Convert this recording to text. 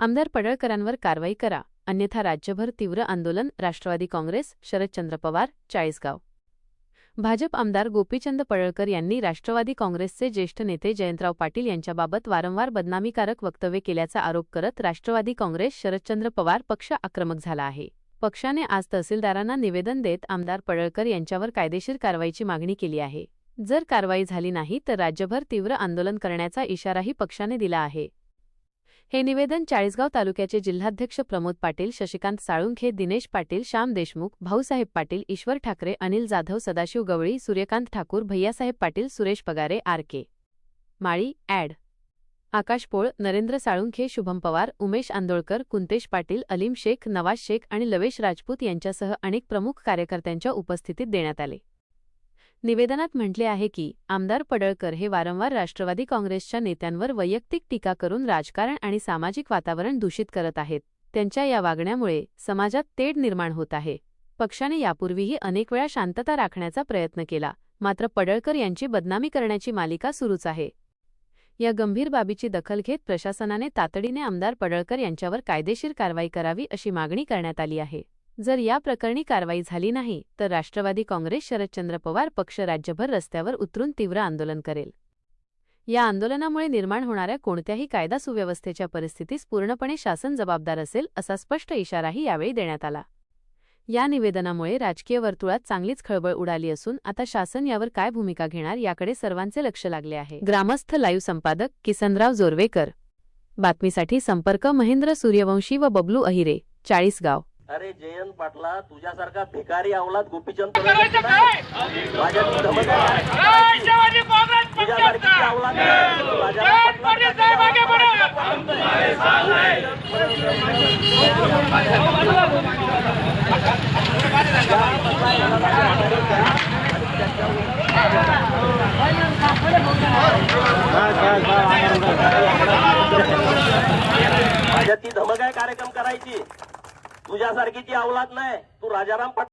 आमदार पडळकरांवर कारवाई करा. अन्यथा राज्यभर तीव्र आंदोलन. राष्ट्रवादी काँग्रेस. शरदचंद्र पवार. चाळीसगाव. भाजप आमदार गोपीचंद पडळकर यांनी राष्ट्रवादी काँग्रेसचे ज्येष्ठ नेते जयंतराव पाटील यांच्याबाबत वारंवार बदनामीकारक वक्तव्य केल्याचा आरोप करत राष्ट्रवादी काँग्रेस शरदचंद्र पवार पक्ष आक्रमक झाला आहे. पक्षाने आज तहसीलदारांना निवेदन देत आमदार पडळकर यांच्यावर कायदेशीर कारवाईची मागणी केली आहे. जर कारवाई झाली नाही तर राज्यभर तीव्र आंदोलन करण्याचा इशाराही पक्षाने दिला आहे. हे निवेदन चाळीसगाव तालुक्याचे जिल्हाध्यक्ष Pramod Patil Shashikant Salunkhe Dinesh Patil Shyam Deshmukh Bhausaheb Patil Ishwar Thackeray Anil Jadhav Sadashiv Gawali Suryakant Thakur Bhaiyasaheb Patil Suresh Pagare R K. Mali adv. Akash Pol Narendra Salunkhe Shubham Pawar Umesh Andolkar Kuntesh Patil Alim Shaikh Nawaz Shaikh आणि लवेश राजपूत यांच्यासह अनेक प्रमुख कार्यकर्त्यांच्या उपस्थितीत देण्यात आले. निवेदनात म्हटले आहे की आमदार पडळकर हे वारंवार राष्ट्रवादी काँग्रेसच्या नेत्यांवर वैयक्तिक टीका करून राजकारण आणि सामाजिक वातावरण दूषित करत आहेत. त्यांच्या या वागण्यामुळे समाजात तेढ निर्माण होत आहे. पक्षाने यापूर्वीही अनेक वेळा शांतता राखण्याचा प्रयत्न केला मात्र पडळकर यांची बदनामी करण्याची मालिका सुरूच आहे. या गंभीर बाबीची दखल घेत प्रशासनाने तातडीने आमदार पडळकर यांच्यावर कायदेशीर कारवाई करावी अशी मागणी करण्यात आली आहे. जर या प्रकरणी कारवाई झाली नाही तर राष्ट्रवादी काँग्रेस शरदचंद्र पवार पक्ष राज्यभर रस्त्यावर उतरून तीव्र आंदोलन करेल. या आंदोलनामुळे निर्माण होणाऱ्या कोणत्याही कायदा सुव्यवस्थेच्या परिस्थितीस पूर्णपणे शासन जबाबदार असेल असा स्पष्ट इशाराही यावेळी देण्यात आला. या निवेदनामुळे राजकीय वर्तुळात चांगलीच खळबळ उडाली असून आता शासन यावर काय भूमिका घेणार याकडे सर्वांचे लक्ष लागले आहे. ग्रामस्थ लाईव्ह संपादक किसनराव जोरवेकर. बातमीसाठी संपर्क महेंद्र सूर्यवंशी व बबलू अहिरे चाळीसगाव. अरे जयंत पाटला तुझ्यासारखा भिकारी अवलाद गोपीचंद नाही. माझ्याची धमक आहे. राष्ट्रवादी काँग्रेस तुझ्यासारखी ती तुझ्यासारखीची अवलाद नाही. तू राजाराम